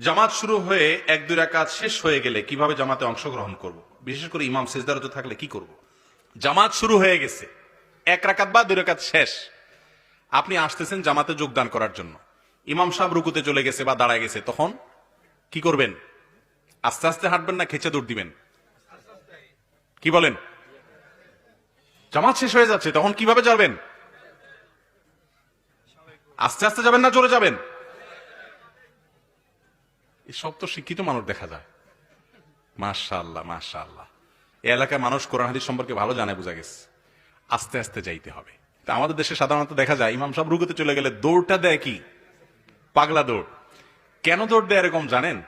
জামাত শুরু হয়ে এক দুই রাকাত শেষ হয়ে গেলে কীভাবে জামাতে অংশগ্রহণ করব। বিশেষ করে ইমাম সেজদারত থাকলে কি করব। জামাত শুরু হয়ে গেছে। এক রাকাত বা দুই রাকাত শেষ। আপনি আসতেছেন জামাতে যোগদান করার জন্য। ইমাম সাহেব রুকুতে চলে গেছে বা দাঁড়ায় গেছে, তখন কি করবেন? আস্তে আস্তে হাঁটবেন না খেচে দৌড় দিবেন? কি বলেন? জামাত শেষ হয়ে যাচ্ছে, তখন কীভাবে যাবেন? আস্তে আস্তে যাবেন না, জোরে যাবেন? সব তো শিক্ষিত মানুষ দেখা যায়। মাশাআল্লাহ মাশাআল্লাহ। এই এলাকায় মানুষ কোরআন হাদিস সম্পর্কে ভালো জানে, বোঝা গেছে। আস্তে আস্তে যাইতে হবে। তা আমাদের দেশে সাধারণত দেখা যায়, ইমাম সাহেব রুকুতে চলে গেলে দৌড়টা দেয় কি? পাগলা দৌড়। কেন দৌড় দেয় এরকম জানেন?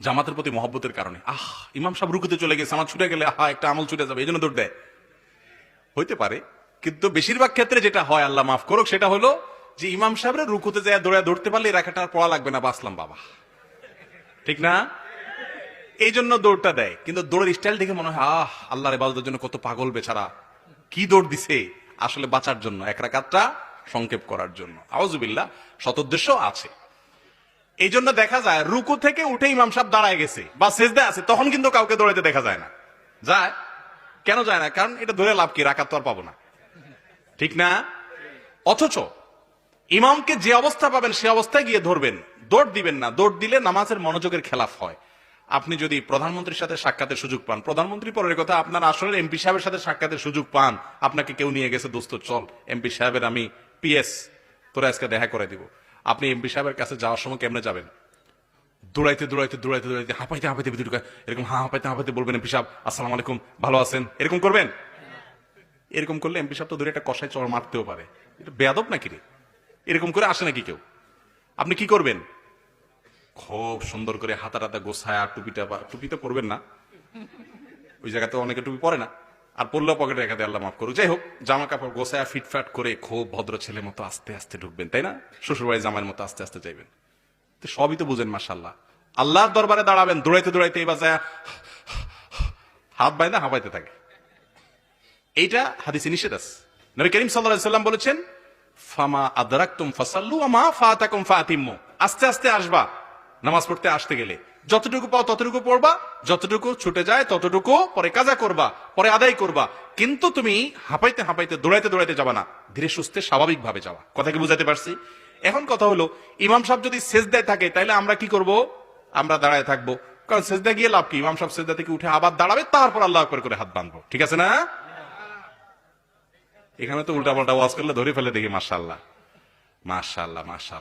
জামাতের প্রতি মহব্বতের কারণে। আহ, ইমাম সাহেব রুকুতে চলে গেছে, আমার ছুটে গেলে, আহা, একটা আমল ছুটে যাবে, এই জন্য দৌড় দেয়। হইতে পারে, কিন্তু বেশিরভাগ ক্ষেত্রে যেটা হয়, আল্লাহ মাফ করুক, সেটা হলো যে ইমাম সাহেবরা রুকুতে যায় দৌড়ে ধরতে পারলে এই রাখাটা পড়া লাগবে না বাসলাম বাবা। ঠিক না? এই জন্য দৌড়টা দেয়, কিন্তু দৌড়ের স্টাইল দেখে মনে হয়, আহ, আল্লাহর ইবাদতের জন্য কত পাগল বেচারা। কি দৌড় দিছে? আসলে বাঁচার জন্য, এক রাকাতটা সংক্ষেপ করার জন্য। আউজুবিল্লাহ সতুদ্দেশ্য আছে। এই জন্য দেখা যায়, রুকু থেকে উঠে ইমাম সাহেব দাঁড়ায় গেছে, বা সেজদা আছে, তখন কিন্তু কাউকে দৌড়াইতে দেখা যায় না। যায়? কেন যায় না? কারণ এটা ধরে লাভ কি? রাকাত তো আর পাবো না। ঠিক না? অথচ ইমামকে যে অবস্থা পাবেন সে অবস্থায় গিয়ে ধরবেন। দৌড় দিবেন না। দৌড় দিলে নামাজের মনোযোগের খেলাফ হয়। আপনি যদি প্রধানমন্ত্রীর সাথে সাক্ষাতের সুযোগ পান, প্রধানমন্ত্রী পরের কথা আপনার আসলে এমপি সাহেবের সাথে সাক্ষাতের সুযোগ পান, আপনাকে কেউ নিয়ে গেছে, দোস্ত, চল। এমপি সাহেবের আমি পিএস তোরা আজকে দেখা করে দিব। আপনি এমপি সাহেবের কাছে যাওয়ার সময় কেমনে যাবেন? দৌড়াইতে দৌড়াইতে দৌড়াইতে দৌড়াইতে, হাঁপাইতে হাঁপাইতে ভিতরে এরকম হা, হাঁপাইতে হাঁপাইতে বলবেন এমপি সাহেব, আসসালাম আলাইকুম, ভালো আছেন? এরকম করবেন? এরকম করলে এমপি সাহেব তো দূরে একটা কষায় চড় মারতেও পারে। এটা বেয়াদব নাকি রে? এরকম করে আসে নাকি কেউ? আপনি কি করবেন? খুব সুন্দর করে হাতা টাতা গোছায় টুপিটা বা টুপি তো পরবেন না। ওই জায়গাতে অনেকে টুপি পরে না। আর পড়লেও পকেটে রেখে আল্লাহ মাফ করুক। যাই হোক জামা কাপড় গোছায়, ফিটফাট করে খুব ভদ্র ছেলের মতো আস্তে আস্তে ঢুকবেন, তাই না? শ্বশুরবাড়ি জামাইয়ের মতো আস্তে আস্তে চাইবেন তো সবই তো বুঝেন মাসাল্লাহ আল্লাহর দরবারে দাঁড়াবেন, দৌড়াইতে দৌড়াইতে এবার যায়, হাত বাইন্দা হাঁপাইতে থাকে। এইটা হাদিসে নিষেধ আছে। নবী করিম আলাইহি সাল্লাম বলেছেন ফামা আদরাকতুম ফাসাল্লু মা ফাতাকুম আস্তে আস্তে আসবা। নামাজ পড়তে আসতে গেলে। যতটুকু পাও ততটুকু পড়বা, যতটুকু ছুটে যায় ততটুকু পরে কাজা করবা, পরে আদায় করবা। কিন্তু তুমি হাঁপাইতে হাঁপাইতে, দৌড়াইতে দৌড়াইতে যাবা না। ধীরে সুস্থে স্বাভাবিক ভাবে যাওয়া কথা কি বুঝাতে পারছি? এখন কথা হলো, ইমাম সাহেব যদি সেজদায় থাকে তাহলে আমরা কি করব? আমরা দাঁড়ায় থাকব। কারণ সেজদা গিয়ে লাভ কি? ইমাম সাহেব সেজদা থেকে উঠে আবার দাঁড়াবে, তারপর আল্লাহ আকবার করে হাত বাঁধবো। ঠিক আছে না? এখানে তো উল্টা পাল্টা ওয়াজ করলে ধরে ফেলে দেখি মার্শাল্লাহ মার্শাল্লাহ মাশাল্লাহ